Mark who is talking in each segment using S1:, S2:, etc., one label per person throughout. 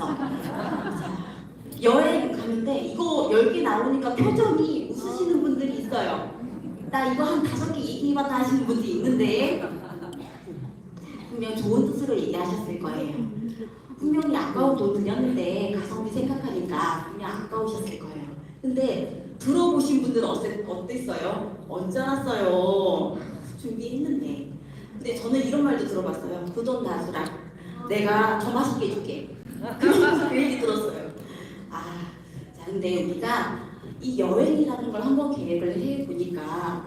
S1: 있어. 자, 여행 가는데 이거 10개 나오니까 표정이 웃으시는 분들이 있어요. 나 이거 한 다섯 개 얘기해봤다 하시는 분도 있는데 분명 좋은 뜻으로 얘기하셨을 거예요. 분명히 아까운 돈 들였는데 가성비 생각하니까 분명 아까우셨을 거예요. 근데 들어보신 분들은 어땠, 어땠어요? 언짢았어요. 준비했는데. 근데 저는 이런 말도 들어봤어요. 그돈 놔주라. 내가 더 맛있게 해줄게. 그 얘기 들었어요. 아, 자, 근데 우리가 이 여행이라는 걸 한번 계획을 해보니까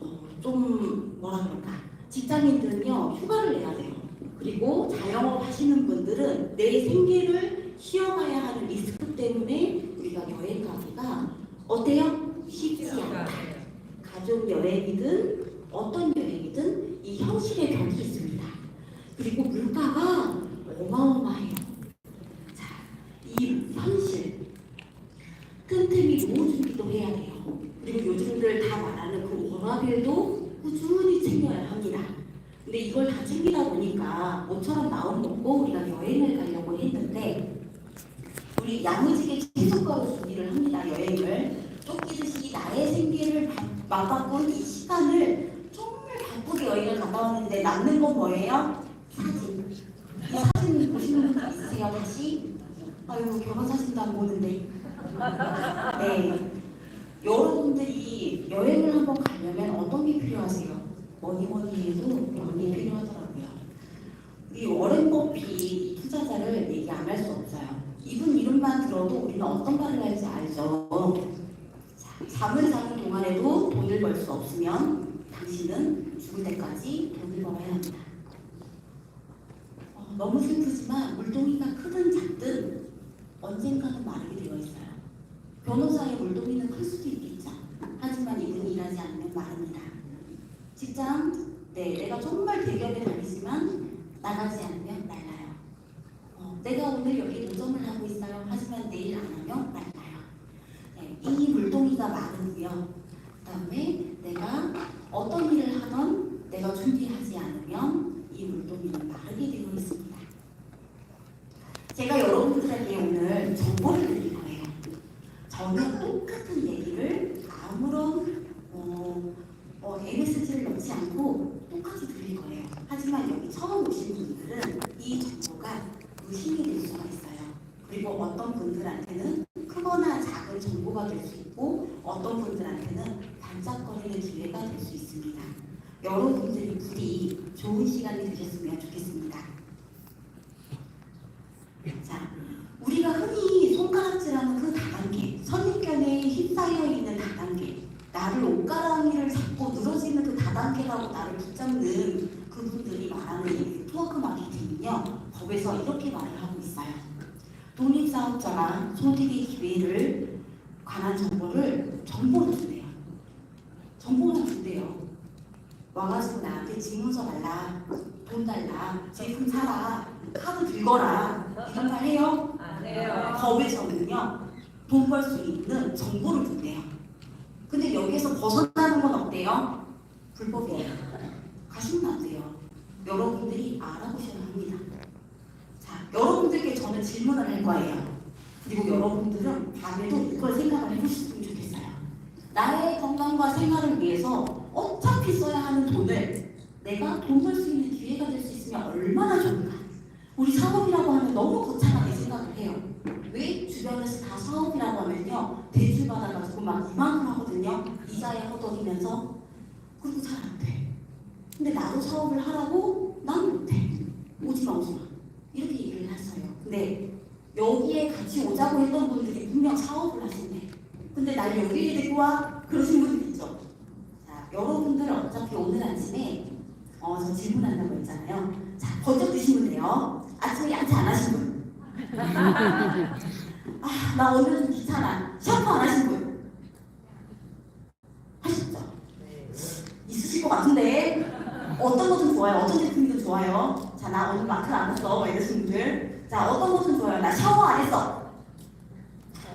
S1: 어, 좀 뭐라 그럴까. 직장인들은요, 휴가를 내야 돼요. 그리고 자영업 하시는 분들은 내 생계를 쉬어가야 하는 리스크 때문에 우리가 여행 가기가 어때요? 쉽지 않다. 가족 여행이든 어떤 여행이든 이 현실의 벽이 있습니다. 그리고 물가가 어마어마해요. 자, 이 현실 틈틈이 노후 해야 돼요. 그리고 요즘들 다 말하는 그 워라밸도 꾸준히 챙겨야 합니다. 근데 이걸 다 챙기다 보니까 모처럼 마음 먹고 우리가 여행을 가려고 했는데 우리 야무지게 최소가로 준비를 합니다. 여행을 쫓기듯이 나의 생계를 바- 맞바꾼 이 시간을 정말 바쁘게 여행을 갔다 왔는데 남는 건 뭐예요? 사진. 이 사진 보시는 분 있으세요? 다시? 아유 결혼 사진도 안 보는데. 네. 여러분들이 여행을 한번 가려면 어떤 게 필요하세요? 뭐니 뭐니 해도 돈이 필요하더라고요. 이 워렌 버핏 이 투자자를 얘기 안 할 수 없어요. 이분 이름만 들어도 우리는 어떤 말을 할지 알죠. 자, 잠을 자는 동안에도 돈을 벌 수 없으면 당신은 죽을 때까지 돈을 벌어야 합니다. 어, 너무 슬프지만 물동이가 크든 작든 언젠가는 마르게 되어 있어요. 변호사의 물동이는 클 수도 있겠죠. 하지만 이분이 일하지 않으면 마릅니다. 직장, 네, 내가 정말 대기업에 다니지만 나가지 않으면 날라요. 어, 내가 오늘 여기 도전을 하고 있어요. 하지만 내일 안 하면 날라요. 네, 이 물동이가 마르고요. 그다음에 내가 어떤 일을 하던 내가 준비하지 않으면 이 물동이는 마르게 되어 있습니다. 제가 여러분들에게 오늘 정보를 거예요. 저는 똑같은 얘기를 아무런 어, 어, MSG를 넣지 않고 똑같이 드릴 거예요. 하지만 여기 처음 오신 분들은 이 정보가 의심이 될 수가 있어요. 그리고 어떤 분들한테는 크거나 작은 정보가 될 수 있고 어떤 분들한테는 반짝거리는 기회가 될 수 있습니다. 여러분들이 부디 좋은 시간이 되셨으면 좋겠습니다. 자, 우리가 흔히 손가락질하는 그 다단계, 휩싸여 있는 다단계, 나를 옷가랑이를 잡고 늘어지는 그 다단계라고 나를 붙잡는 그분들이 말하는 이 네트워크 마케팅은요, 법에서 이렇게 말을 하고 있어요. 독립사업자가 소득의 기회를 관한 정보를 정보로 준대요. 정보로 준대요. 와가지고 나한테 집문서 달라, 돈 달라, 제품 사라, 카드 들거라 이런 말 해요?
S2: 안 해요.
S1: 법에서는요 돈벌수 있는 정보를 준대요. 근데 여기에서 벗어나는 건 어때요? 불법이에요. 가시면 안 돼요. 여러분들이 알아보셔야 합니다. 자, 여러분들께 저는 질문을 할 거예요. 그리고 여러분들은 밤에도 이걸 생각을 해보셨으면 좋겠어요. 나의 건강과 생활을 위해서 어차피 써야 하는 돈을 내가 돈 벌 수 있는 기회가 될 수 있으면 얼마나 좋을까? 우리 사업이라고 하면 너무 거창하게 생각을 해요. 왜 주변에서 다 사업이라고 하면요 대출 받아가지고 막 이만큼 하거든요 이자에 허덕이면서 그리고 잘 안 돼. 근데 나도 사업을 하라고 난 못해. 오지마 오지마 이렇게 얘기를 했어요. 근데 여기에 같이 오자고 했던 분들이 분명 사업을 하신대. 근데 날 여기에 데리고 와 그러신 분들 있죠. 자 여러분들 어차피 오늘 아침에 어, 저 질문한다고 했잖아요. 자 번쩍 드시면 돼요. 아침에 양치 안 하신 분. 아, 나 오늘은 좀 귀찮아. 샴푸 안 하신 분? 하셨죠? 있으실 것 같은데 어떤 것은 좋아요? 어떤 제품이 더 좋아요? 자, 나 오늘 마크 안 했어. 이러신 분들. 자, 어떤 것은 좋아요? 나 샤워 안 했어.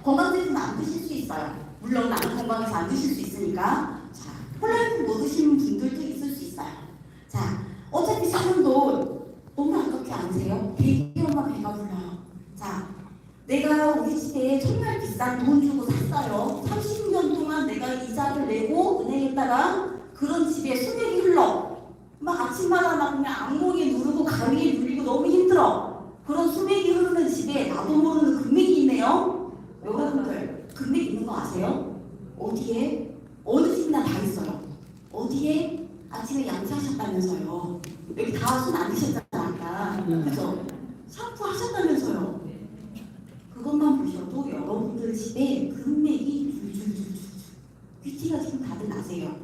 S1: 건강 제품 안 드실 수 있어요. 물론 나는 건강해서 안 드실 수 있으니까. 자, 폴라리품 못 드시는 분들도 있을 수 있어요. 자, 어차피 돈 너무 아 깝지 않으세요? 대기업만 배가 불러요. 자, 내가 우리 집에 정말 비싼 돈 주고 샀어요. 30년 동안 내가 이자를 내고 은행에다가 그런 집에 수명이 흘러. 막 아침마다 막 그냥 악몽에 누르고 가위에 눌리고 너무 힘들어. 그런 수명이 흐르는 집에 나도 모르는 금맥이 있네요. 여러분들 금맥 있는 거 아세요? 어디에? 어느 집이나 다 있어요. 어디에? 아침에 양치하셨다면서요. 여기 다 손 안 드셨잖아 아까. 그죠? 샴푸 하셨다면서요. 그것만 보셔도 여러분들 집에 금맥이 줄줄줄줄 귀티가 지금 다들 나세요.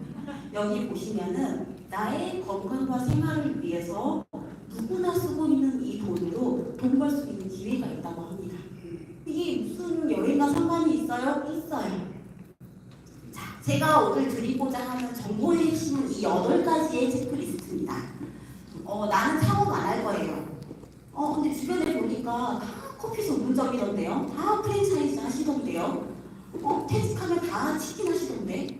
S1: 여기 보시면은 나의 건강과 생활을 위해서 누구나 쓰고 있는 이 돈으로 돈 벌 수 있는 기회가 있다고 합니다. 이게 무슨 여행과 상관이 있어요? 있어요. 자, 제가 오늘 드리고자 하는 정보의 핵심은 이 여덟 가지의 체크리스트입니다. 어, 나는 창업 안할 거예요. 어, 근데 주변에 보니까 다 커피 전문점이던데요. 다 프랜차이즈 하시던데요. 어, 퇴직하면 다 치킨 하시던데.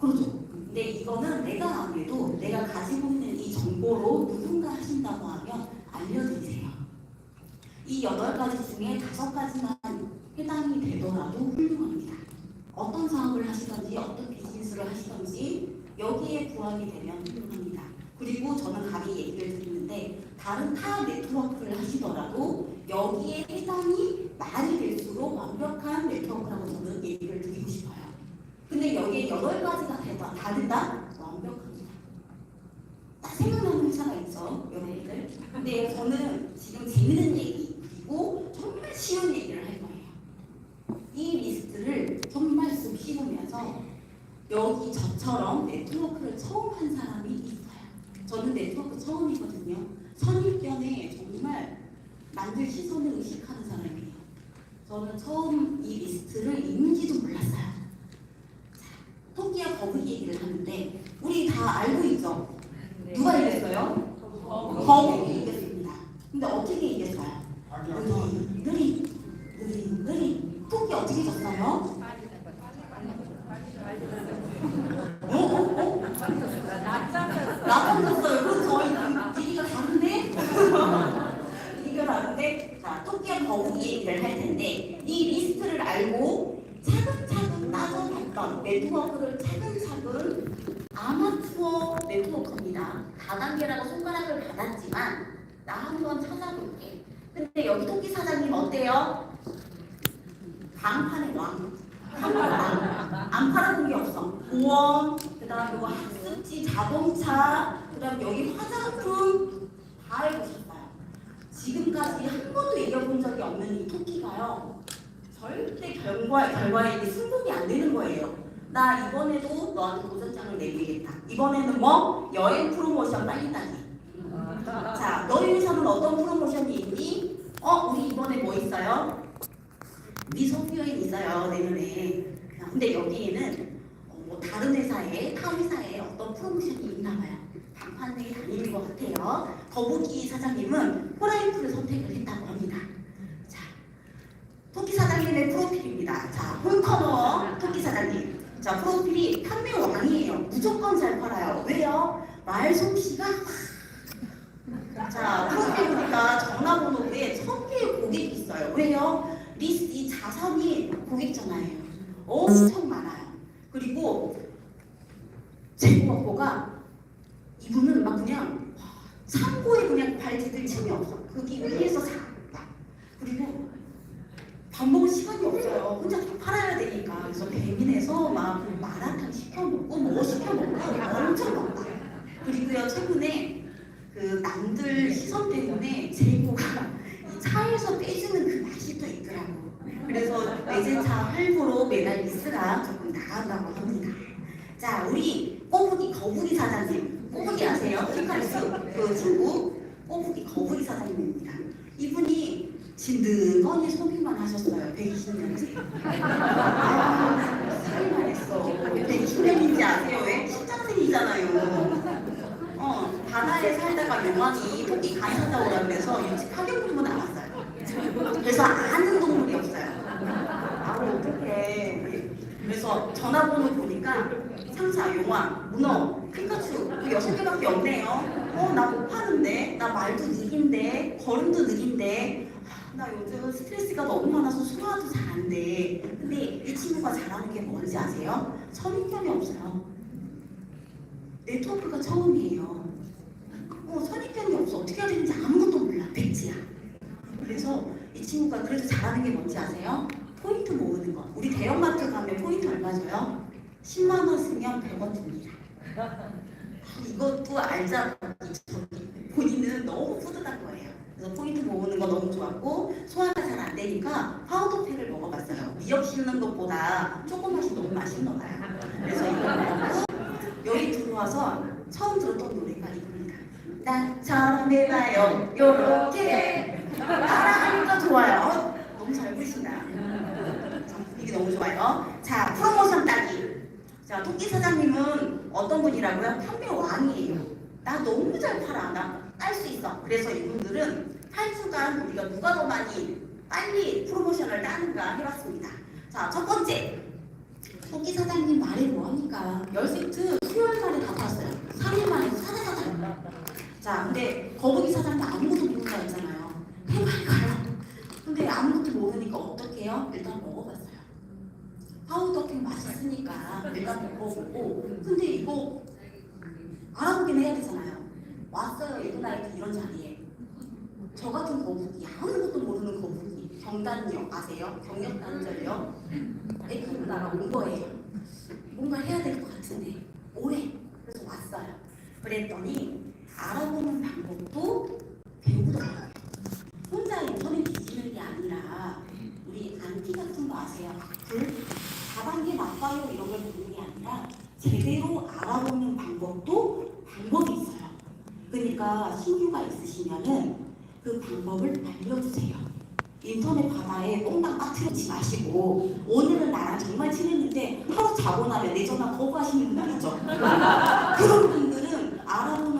S1: 그렇죠. 근데 이거는 내가 안 해도 내가 가지고 있는 이 정보로 누군가 하신다고 하면 알려드리세요. 이 여덟 가지 중에 다섯 가지만 해당이 되더라도 훌륭합니다. 어떤 사업을 하시던지 어떤 비즈니스를 하시던지 여기에 부합이 되면 훌륭합니다. 그리고 저는 감히 얘기를 드리는데 다른 타 네트워크를 하시더라도 여기에 해당이 많이 될수록 완벽한 네트워크라고 저는 얘기를 드리고 싶어요. 근데 여기에 여덟 가지가 다 다르다? 완벽합니다. 딱 생각나는 회사가 있죠, 여러분들. 근데 저는 지금 재밌는 얘기 그리고 정말 쉬운 얘기를 할 거예요. 이 리스트를 정말 쓱 씹으면서 여기 저처럼 네트워크를 처음 한 사람이 있어요. 저는 네트워크 처음이거든요. 선입견에 정말 남들 시선을 의식하는 사람이에요. 저는 처음 이 리스트를 있는지도 몰랐어요. 자, 토끼와 거북이 얘기를 하는데 우리 다 알고 있죠? 누가 이겼어요? 거북이 이겼습니다. 근데 어떻게 이겼어요? 느리, 느리, 느리, 느리. 토끼 어떻게 졌어요? 어? 어? 어? 나빠졌어요. 그럼 저희 얘기가 다른데? 얘기가 다른데? 자, 토끼와 거북이 얘기를 할 텐데 이 리스트를 알고 차근차근 따져봤던 네트워크를 차근차근 아마추어 네트워크입니다. 다단계라고 손가락을 받았지만 나 한번 찾아볼게. 근데 여기 토끼 사장님 어때요? 강판의 왕. 왕. 안 팔아본 게 없어. 보험, 그다음 뭐 학습지, 자동차, 그 다음 여기 화장품 다 해보셨어요. 지금까지 한 번도 이겨본 적이 없는 이 토끼가요. 절대 결과 결과에 이게 승복이 안 되는 거예요. 나 이번에도 너한테 도전장을 내리겠다. 이번에는 뭐 여행 프로모션 빨리 따기. 자, 너희 회사는 어떤 프로모션이 있니? 어, 우리 이번에 뭐 있어요? 여행 있어요 내년에. 근데 여기에는 어, 뭐 다른 회사에 타 회사에 어떤 프로모션이 있나 봐요. 간판에 다니는 것 같아요. 거북이 사장님은 호라이프를 선택을 했다고 합니다. 자, 토끼 사장님의 프로필입니다. 자, 홀커머 토끼 사장님. 자, 프로필이 판매 왕이에요. 무조건 잘 팔아요. 왜요? 말 솜씨가 자, 프로필 보니까 전화번호에 천 개의 고객이 있어요. 왜요? 리스트 이 자산이 고객 전화예요. 엄청 많아요. 그리고 제목어가 이분은 막 그냥 창고에 그냥 발디딜 틈이 없어. 거기 위에서 사. 그리고 밥 먹을 시간이 없어요. 혼자 다 팔아야 되니까. 그래서 배민에서 막 마라탕 시켜 먹고 뭐 시켜 먹고 엄청 먹고. 그리고요 최근에 그 때문에 이 차에서 빼주는 그 맛이 또 있더라고. 그래서 외제차 할부로 매달 리스가 조금 나간다고 합니다. 자, 우리 꼬부기 거북이 사장님, 꼬부기 아세요? 히카리스 그 친구 꼬부기 거북이 사장님입니다. 이분이 진드건히 소비만 하셨어요. 120년째. 아, 살만 했어. 120년인지 아세요? 왜? 신장생이잖아요. 어, 바다에 살다가 용왕이 토끼 가사다고 그러면서 일찍 학연금고 나왔어요. 그래서 아는 동물이 없어요. 아, 어떡해. 그래서 전화번호 보니까 상사, 용왕, 문어, 피카츄 그 여섯 개밖에 없네요. 어, 나 못 파는데, 나 말도 느긴데, 걸음도 느긴데. 나 요즘 스트레스가 너무 많아서 소화도 잘 안 돼. 근데 이 친구가 잘하는 게 뭔지 아세요? 선입견이 없어요. 네트워크가 처음이에요. 어, 선입견이 없어. 어떻게 해야 되는지 아무것도 몰라. 백지야. 그래서 이 친구가 그래도 잘하는 게 뭔지 아세요? 포인트 모으는 거. 우리 대형마트 가면 포인트 얼마 줘요? 10만 원 쓰면 100원 줍니다. 이것도 알자 본인은 너무 뿌듯한 거예요. 그래서 포인트 모으는 거 너무 좋았고 소화가 잘 안 되니까 파우더팩을 먹어봤어요. 미역 씹는 것보다 초코맛이 너무 맛있나 봐요. 그래서 이거 먹고 여기 들어와서 처음 들었던 노래가 이겁니다. 나처럼 해봐요. 요렇게 따라하니까 좋아요. 너무 잘. 자, 분위기 너무 좋아요. 자 프로모션 따기. 자 토끼 사장님은 어떤 분이라고요? 판매 왕이에요. 나 너무 잘 팔아. 나 딸 수 있어. 그래서 이분들은 한 주간 우리가 누가 더 많이 빨리 프로모션을 따는가 해봤습니다. 자, 첫 번째. 토끼 사장님 말이 뭐합니까? 열 세트 수요일 날에 다 팔았어요. 3일 만에 사다사다. 자, 근데 거북이 사장도 아무것도 모른다 했잖아요. 해봐요. 근데 아무것도 모르니까 어떡해요? 일단 먹어봤어요. 파우더킹 맛있으니까 일단 먹어보고 근데 이거 알아보긴 해야 되잖아요. 왔어요 예도나이트 이런 자리에 저 같은 거북이 아무것도 모르는 거북이 경단역 아세요? 경력단절역 에크보다가 온 거예요. 뭔가 해야 될 것 같은데 오래 그래서 왔어요. 그랬더니 알아보는 방법도 배우더라고요. 혼자 인터넷 뒤지는 게 아니라 우리 안티 같은 거 아세요? 악플? 다단계 나빠요 이런 걸 보는 게 아니라 제대로 알아보는 방법도 방법이 있어요. 그러니까 신규가 있으시면은 그 방법을 알려주세요. 인터넷 바다에 똥당 빠뜨리지 마시고 오늘은 나랑 정말 친했는데 하루 자고 나면 내 전화 거부하시는 분들 있죠. 그런 분들은 알아보는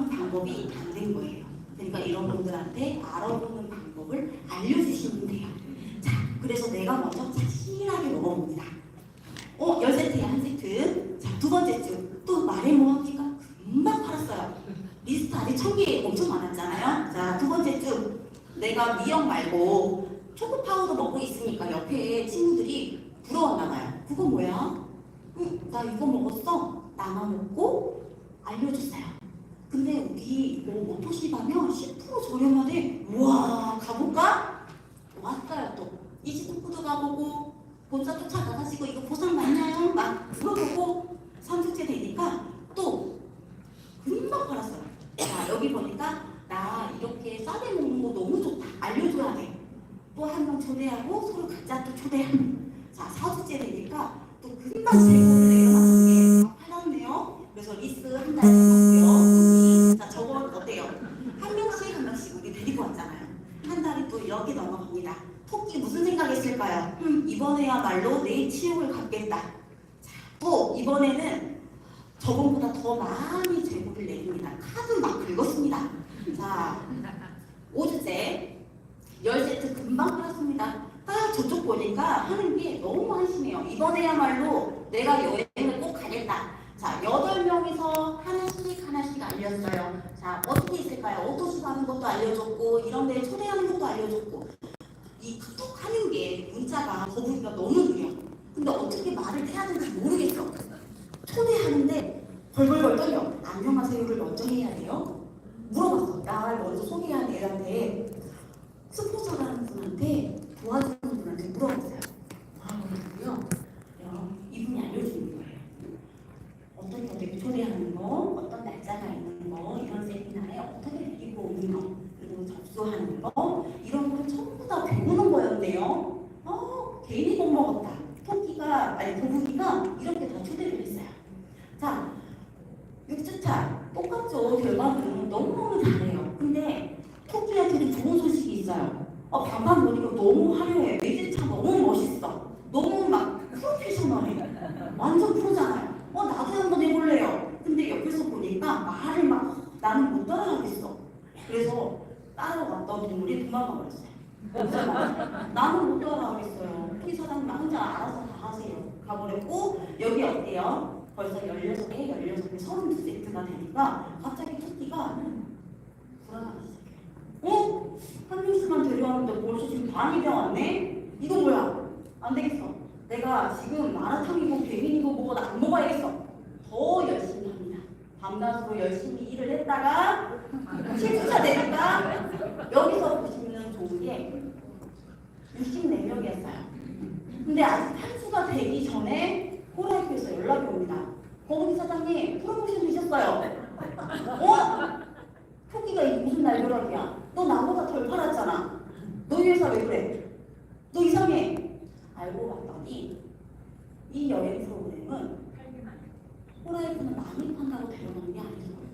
S1: 거예요. 그러니까 이런 분들한테 알아보는 방법을 알려주시면 돼요. 자, 그래서 내가 먼저 자신하게 먹어봅니다. 어, 열 세트에 한 세트. 자, 두 번째 주. 또 말해 뭐합니까? 금방 팔았어요. 리스트 아직 천 개 엄청 많았잖아요. 자, 두 번째 주. 내가 미역 말고 초코 파우더 먹고 있으니까 옆에 친구들이 부러웠나 봐요. 그거 뭐야? 응, 나 이거 먹었어. 나만 먹고 알려주세요. 근데 여기 뭐 오토시 가면 10% 저렴하대. 우와, 가볼까? 왔어요 또. 이지토크도 가보고 본사 쫓아가가지고 이거 보상 맞나요? 막 물어보고 3주째 되니까 또 금방 팔았어요. 자 여기 보니까 나 이렇게 싸게 먹는 거 너무 좋다. 알려줘야 돼. 또 한 명 초대하고 서로 각자 또 초대하고 자 4주째 되니까 또 금방 재고를 내려놨게 팔았네요. 그래서 리스 한 달에 받고요. 자 저건 어때요? 한 명씩 한 명씩 우리 데리고 왔잖아요. 한 달이 또 이렇게 넘어갑니다. 토끼 무슨 생각했을까요? 음, 이번에야말로 내 치욕을 갖겠다. 자, 또 이번에는 저번보다 더 많이 재고를 내립니다. 카드 막 긁었습니다. 자, 5주째 열 세트 금방 팔았습니다. 딱 저쪽 보니까 하는 게 너무 한심해요. 이번에야말로 내가 여행을 꼭 가겠다. 자, 여덟 명이서 하나씩 하나씩 알렸어요. 자, 어떻게 있을까요? 오토시 가는 것도 알려줬고, 이런 데 초대하는 것도 알려줬고, 이 카톡 하는 게 문자가 거북이가 너무 느려. 근데 어떻게 말을 해야 되는지 모르겠어. 초대하는데 벌벌벌 떨려. 안녕하세요를 먼저 해야 돼요? 물어봤어. 나를 먼저 소개한 애한테 스포츠라는 분한테 도와주는 분한테 물어봤어요. 아, 그랬고요. 이분이 알려주는 거예요. 어떻게 어떻게 초대하는 거, 어떤 날짜가 있는 거, 이런 세미나에 어떻게 데리고 오는 거, 그리고 접수하는 거, 이런 걸 전부 다 배우는 거였네요. 어, 괜히 못 먹었다. 토끼가, 아니, 거북이가 이렇게 다 초대를 했어요. 자, 6주차. 똑같죠. 결과는 너무너무 잘해요. 근데 토끼한테도 좋은 소식이 있어요. 어, 반반 보니까 너무 화려해. 매질차 너무 멋있어. 너무 막 프로페셔널해. 완전 프로잖아요. 어, 나도 한번 해볼래요. 근데 옆에서 보니까 말을 막 나는 못 따라가겠어. 그래서 따라갔던 동물이 도망가 버렸어요. 나는 못 따라가겠어요. 토끼 사장님 혼자 알아서 다 하세요. 가버렸고 여기 어때요? 벌써 16개, 16개, 32세트가 되니까 갑자기 토끼가 불안하기 시작해요. 어? 한 뉴스만 데려왔는데 벌써 지금 반이 되어왔네? 이거 뭐야? 안 되겠어. 내가 지금 마라탕이고 배민이고 뭐고 안 먹어야겠어. 더 열심히 합니다. 밤낮으로 열심히 일을 했다가 실수차 되니까 여기서 보시면 좋은 게 64명이었어요. 근데 아직 판수가 되기 전에 호라이프에서 연락이 옵니다. 거기 사장님 프로모션 되셨어요. 어? 토끼가 이게 무슨 날벼락이야? 너 나보다 덜 팔았잖아. 너희 회사 왜 그래? 너 이상해. 알고 봤더니 이 여행 프로그램은 호라이프는 많이 판다고 데려가는 게 아니더라고요.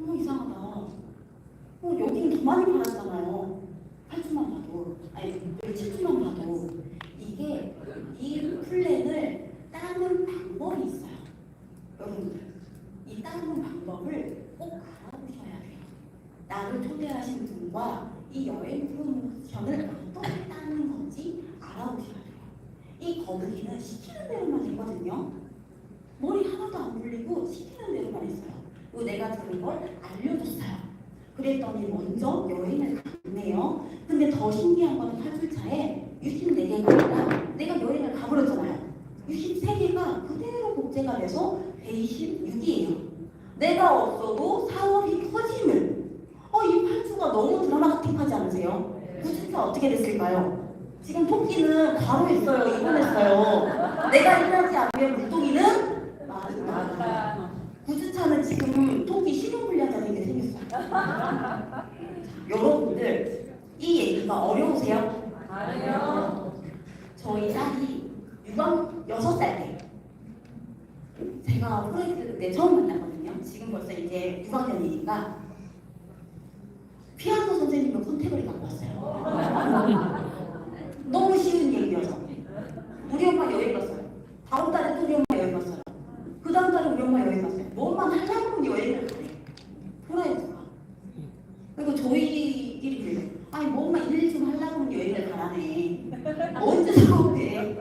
S1: 어 이상하다. 어 여기는 더 많이 팔았잖아요. 8주만 봐도 아니 7주만 봐도 이게 이 플랜을 따는 방법이 있어요. 여러분들 이 따는 방법을 꼭 알아보셔야 돼요. 나를 초대하신 분과 이 여행 프로모션을 어떻게 따는 건지 알아보셔야 돼요. 이 거북이는 시키는 대로만 했거든요. 머리 하나도 안 굴리고 시키는 대로만 했어요. 그리고 내가 들은 걸 알려줬어요. 그랬더니 먼저 여행을 갔네요. 근데 더 신기한 거는 탈출차에 64개가 아니라 내가 여행을 가버렸잖아요. 63개가 그대로 복제가 돼서 126이에요. 내가 없어도 사업이 터지는 너무 드라마틱하지 않으세요? 그 진짜 어떻게 됐을까요? 지금 토끼는 바로 했어요. 입원했어요. 내가 일하지 않으면 물동이는 맞아. 구주차는 지금 토끼 신용불량자 되게 생겼어요. 여러분들 이 얘기가 어려우세요?
S2: 아니요.
S1: 저희 딸이 유방 6살 때 제가 프로젝트 그때 처음 만났거든요. 지금 벌써 이제 6학년이니까 피아노 선생님을 컨택을 갖고 왔어요. 너무 쉬운 얘기여서 우리 엄마 여행 갔어요. 다음 달에 또 우리 엄마 여행 갔어요. 그 다음 달에 우리 엄마 여행 갔어요. 뭐만 하려면 여행을 가래. 프로젝트가. 그리고 저희끼리 그래요. 아니 뭐만 일 좀 하려고 여행을 가라네. 언제 사오게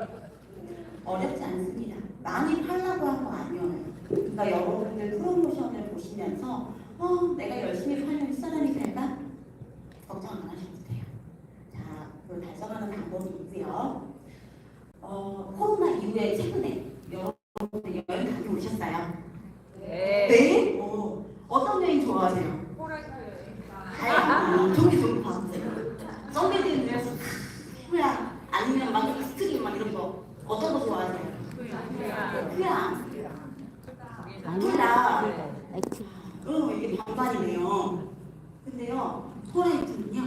S1: 어렵지 않습니다. 많이 팔라고 한 거 아니에요. 그러니까 여러분들 프로모션을 보시면서 어, 내가 열심히 팔면 윗사람이 될까? 걱정 안 하셔도 돼요. 자, 그걸 달성하는 방법이 있고요. 어, 코로나 이후에 최근에 여러분들 여행 다녀오셨어요?
S2: 네.
S1: 네? 어, 어떤 여행 좋아하세요? 다양한 저기 좀 봤어요. 선배들은 그래서 그냥 아니면 막 스트림 막 이런 거 어떤 거 좋아하세요? 그냥 쿨라 어 이게 반반이네요. 근데요 호라이트는요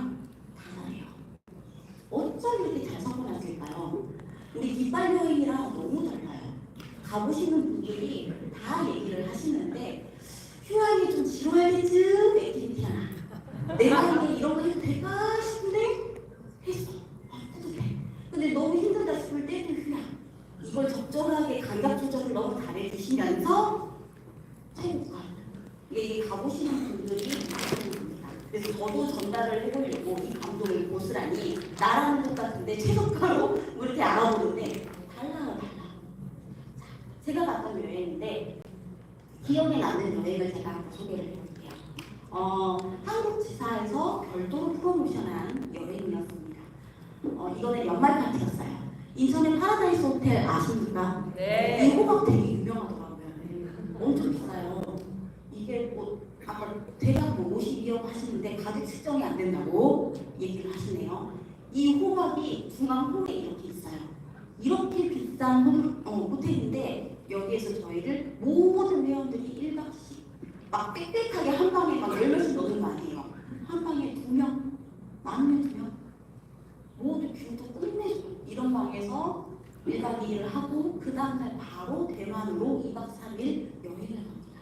S1: 달라요. 어쩜 이렇게 잘 섞어놨을까요? 우리 깃발 여행이랑 너무 달라요. 가보시는 분들이 다 얘기를 하시는데 휴양이 좀 지루할래쯤 액티비티 하나 내가 이게 이런 거 해도 될까 싶은데 했어. 아, 해도 돼. 근데 너무 힘들다 싶을 때는 그냥 이걸 적절하게 감각 조절을 너무 잘해주시면서 체육관 이게 가보시는 분들이 많으십니다. 그래서 저도 전달을 해보려고 이 감동을 고스란히 나라는 것 같은데 최저가로 뭐 이렇게 알아보는데 달라요 달라. 자, 제가 갔던 여행인데 기억에 남는 여행을 제가 한번 소개를 해볼게요. 어, 한국 지사에서 별도로 프로모션한 여행이었습니다. 어, 이거는 연말 파티였어요. 인천의 파라다이스 호텔 아십니까? 이
S2: 네.
S1: 호박 되게 유명하더라고요. 엄청 비싸요. 이게 뭐 아까 대략 뭐 52억 하시는데 가격 측정이 안 된다고 얘기를 하시네요. 이 호박이 중앙 홀에 이렇게 있어요. 이렇게 비싼 호, 어, 호텔인데 여기에서 저희를 모든 회원들이 1박씩 막 빽빽하게 한 방에 막 열명씩 넣는 거 아니에요. 한 방에 두 명, 많으면 두 명. 모두 뷰도 끝내줘. 이런 방에서 1박 2일을 하고 그 다음날 바로 대만으로 2박 3일 여행을 갑니다.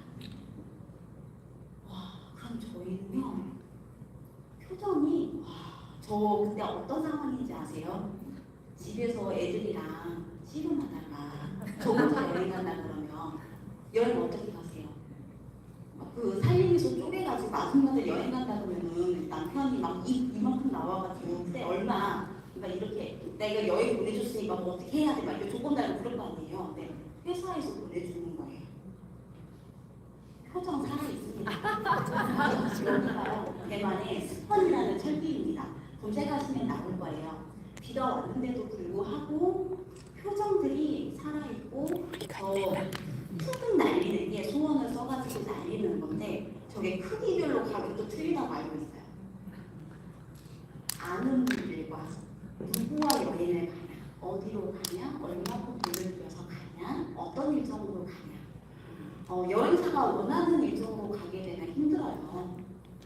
S1: 와, 그럼 저희는요. 표정이 와, 저 그때 어떤 상황인지 아세요? 집에서 애들이랑 씨름하다가 저 혼자 여행 간다 그러면 여행 어떻게 가세요? 막그 살림에서 쪼개가지고 아줌마들 여행 간다 그러면은 남편이 막 이, 이만큼 나와가지고 그때 얼마 그러니까 이렇게 내가 여행 보내줬으니까 뭐 어떻게 해야 돼? 막 이렇게 조건 달고 그럴 거 아니에요. 근데 회사에서 보내주는 거예요. 표정 살아있습니다. 여기가요, 대만의 스펀이라는 철기입니다. 검색하시면 나올 거예요. 비가 왔는데도 불구하고 표정들이 살아있고 저 퉁퉁 날리는 게 소원을 써가지고 날리는 건데 저게 크기별로 가격도 틀리다고 알고 있어요. 아는 분들과 누구와 여행을 가냐, 어디로 가냐, 얼마큼 돈을 들여서 가냐, 어떤 일정으로 가냐. 어, 여행사가 원하는 일정으로 가게 되면 힘들어요.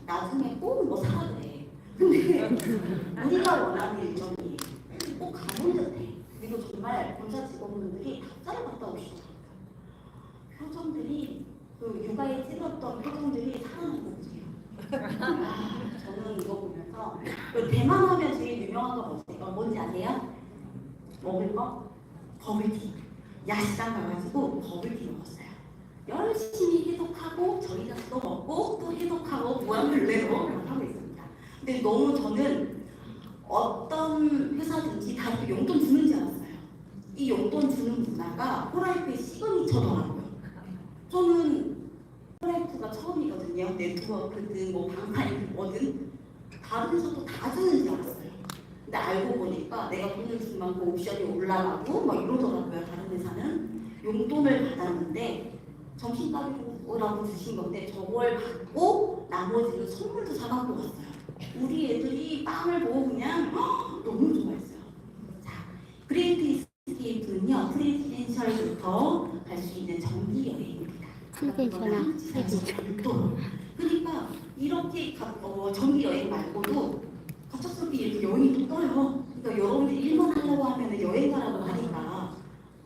S1: 나중에 꼭 뭐 사야 돼. 근데 우리가 원하는 일정이 꼭 가는 듯해. 그리고 정말 본사 직원분들이 답장을 받다 오시더라고요. 표정들이 그 육아에 찍었던 표정들이 살아나는 거예요. 아, 저는 이거 보면서 그 대만 하면 제일 유명한 거 뭐지? 어, 뭔지 아세요? 먹을 거? 버블티. 야시장 가가지고 버블티 먹었어요. 열심히 해독하고 저희 자식도 먹고 또 해독하고 무한별내로 하고 있습니다. 근데 너무 저는 어떤 회사든지 다 이렇게 용돈 주는 줄 알았어요. 이 용돈 주는 문화가 호라이프의 시그니처더라고요. 저는 호라이프가 처음이거든요. 네트워크든 뭐 방판이든 뭐든 다른 회사도 다 주는 줄 알았어요. 근데 알고 보니까 내가 돈을 준 만큼 옵션이 올라가고 막 이러더라고요. 다른 회사는 용돈을 받았는데 점심값이라고 주신 건데 저걸 받고 나머지는 선물도 사갖고 왔어요. 우리 애들이 빵을 보고 그냥 헉, 너무 좋아했어요. 자, 그레이트 이스케이프는요 프레지덴셜부터 갈 수 있는 정기 여행입니다.
S3: 프레지덴셜이나
S1: 프레지덴셜. 그러니까 이렇게 가- 어, 정기 여행 말고도 갑작스럽게 이렇게 여행이 또 떠요. 그러니까 여러분들이 일본 하려고 하면 여행 가라고 하니까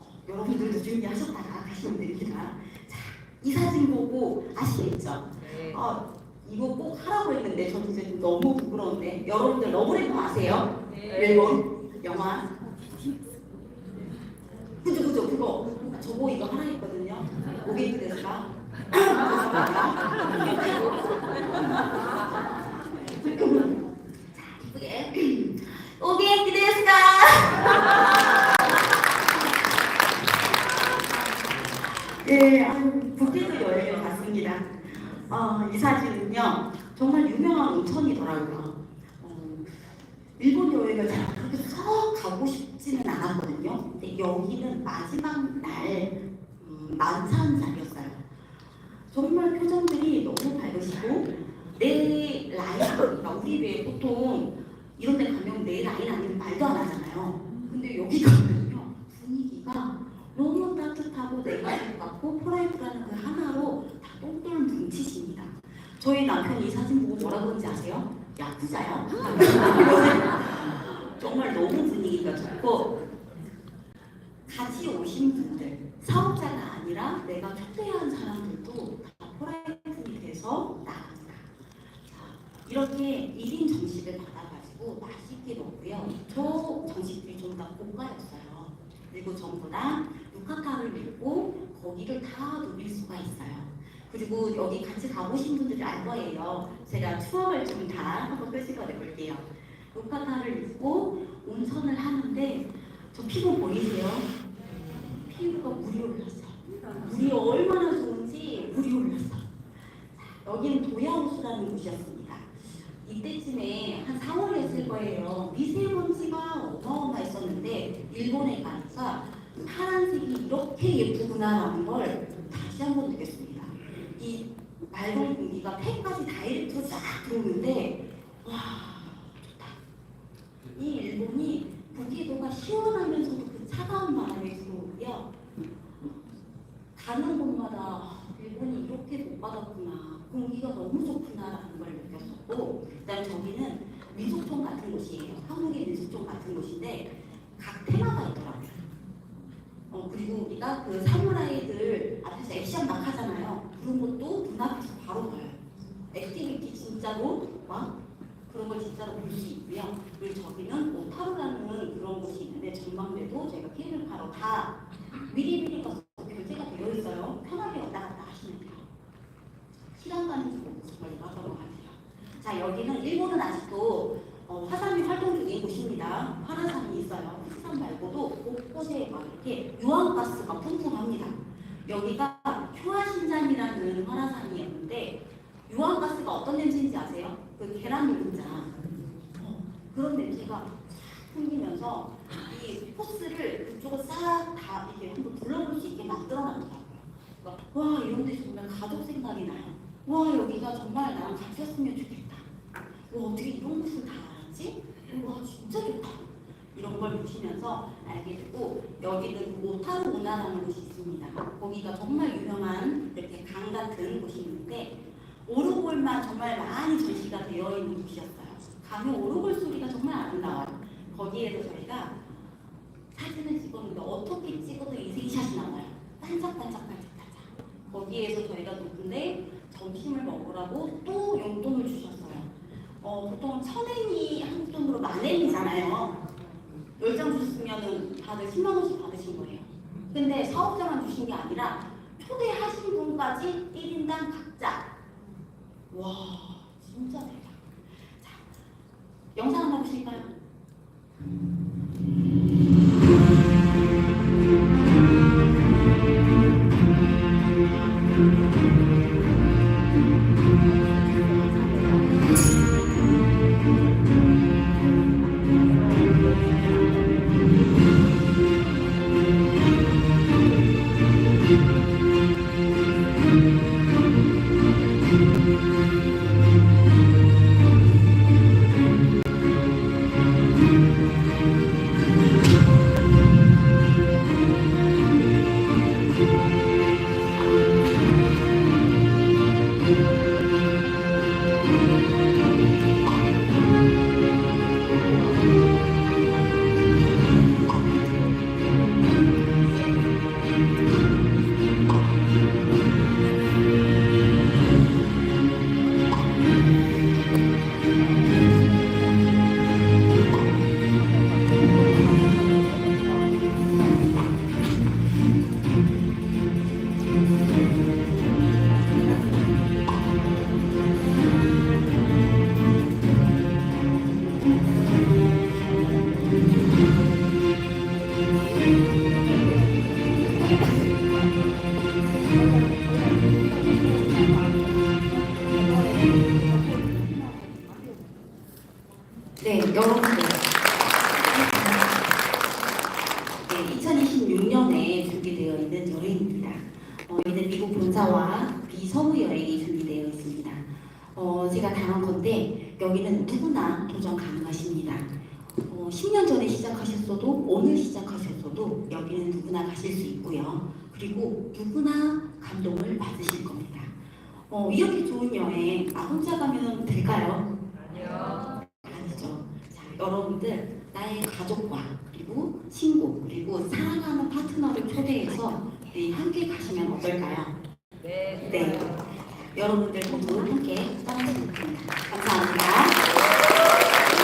S1: 어, 여러분들도 준비하셨다가 가시면 됩니다. 자, 이 사진 보고 아시겠죠?
S2: 네.
S1: 아, 이거 꼭 하라고 했는데 저는 이제 너무 부끄러운데 여러분들 러브레터 아세요?
S2: 네.
S1: 일본 영화 그죠 그죠 그거 저거 이거 하나 했거든요 오게이트 데스가 가고 싶지는 않았거든요. 근데 여기는 마지막 날 음, 만찬 자리였어요. 정말 표정들이 너무 밝으시고 내 라인, 그러니까 우리 왜 보통 이런 데 가면 내 라인 아니면 말도 안 하잖아요. 근데 여기 가면요, 분위기가 너무 따뜻하고 내가 같고 프라이드라는 그 하나로 다 똘똘 뭉치십니다. 저희 남편이 이 사진 보고 뭐라 그런지 아세요? 야구자야? 정말 너무 분위기가 좋고 같이 오신 분들 사업자가 아니라 내가 초대한 사람들도 다 프라이팬이 돼서 나갑니다. 자, 이렇게 1인 정식을 받아가지고 맛있게 먹고요. 저 정식들이 좀다 고가였어요. 그리고 전부 다 유카타를 밀고 거기를 다 누릴 수가 있어요. 그리고 여기 같이 가보신 분들이 알 거예요. 제가 추억을 좀 다 한번 끄집어내 볼게요. 유카타를 입고 온천을 하는데 저 피부 보이세요? 피부가 물이 올랐어요. 물이 얼마나 좋은지 물이 올랐어. 자, 여기는 도야호수라는 곳이었습니다. 이때쯤에 한 4월이었을 거예요. 미세먼지가 어마어마했었는데 일본에 가니까 파란색이 이렇게 예쁘구나라는 걸 다시 한번 느꼈습니다. 이 맑은 공기가 폐까지 다이렉트로 쫙 들어오는데 와. 이 일본이 무기도가 시원하면서도 그 차가운 바람이 들어오고요. 가는 곳마다 아, 일본이 이렇게 못 받았구나. 공기가 너무 좋구나라는 걸 느꼈었고 그다음 저기는 민속촌 같은 곳이에요. 한국의 민속촌 같은 곳인데 각 테마가 있더라고요. 어, 그리고 우리가 그 사무라이들 앞에서 액션 막 하잖아요. 그런 것도 눈앞에서 바로 봐요. 액티비티 진짜로 막 그런 걸 진짜로 볼 수 있고요. 그리고 저기는 오타루라는 그런 곳이 있는데 전망대도 저희가 케이블 카로 다 미리미리 가서 결제가 되어 있어요. 편하게 왔다 갔다 하시면 돼요. 시간 가는 줄 모르고 정말 이러던 것 같아요. 자 여기는 일본은 아직도 어, 화산이 활동 중인 곳입니다. 화산이 있어요. 화산 말고도 곳곳에 막 이렇게 유황가스가 풍부합니다. 여기가 휴화신장이라는 화산이 있는데 유황가스가 어떤 냄새인지 아세요? 그 계란 노른자 어, 그런 냄새가 싹 풍기면서 이 포스를 그쪽을 싹 다 이렇게 한번 둘러볼 수 있게 만들어 놨더라고요. 그러니까 와 이런 데 정말 가족 생각이 나요. 와 여기가 정말 나랑 같이 왔으면 좋겠다. 와 어떻게 이런 곳을 다 알았지? 와 진짜 좋다. 이런 걸 보시면서 알게 되고 여기는 오타루 운하라는 곳이 있습니다. 거기가 정말 유명한 이렇게 강 같은 곳이 있는데 오르골만 정말 많이 전시가 되어 있는 곳이었어요. 가면 오르골 소리가 정말 아름다워요. 거기에서 저희가 사진을 찍었는데 어떻게 찍어도 인생샷이 나와요. 반짝반짝반짝반짝. 거기에서 저희가 누군데 점심을 먹으라고 또 용돈을 주셨어요. 어, 보통 천엔이 한국 돈으로 만엔이잖아요. 열장 주셨으면은 다들 10만 원씩 받으신 거예요. 근데 사업자만 주신 게 아니라 초대하신 분까지 1인당 각자. 와, 네, 여러분들. 네, 2026년에 준비되어 있는 여행입니다. 어, 여기는 미국 본사와 비서부 여행이 준비되어 있습니다. 어, 제가 당한 건데 여기는 누구나 도전 가능하십니다. 어, 10년 전에 시작하셨어도 오늘 시작하셨어도 여기는 누구나 가실 수 있고요. 그리고 누구나 감동을 받으실 겁니다. 어, 이렇게 좋은 여행 나 혼자 가면 될까요?
S2: 아니요.
S1: 다르죠. 자, 여러분들 나의 가족과 그리고 친구 그리고 사랑하는 파트너를 초대해서 우리 함께 가시면 어떨까요?
S2: 네.
S1: 네. 여러분들 모두 함께 따라주겠습니다. 감사합니다.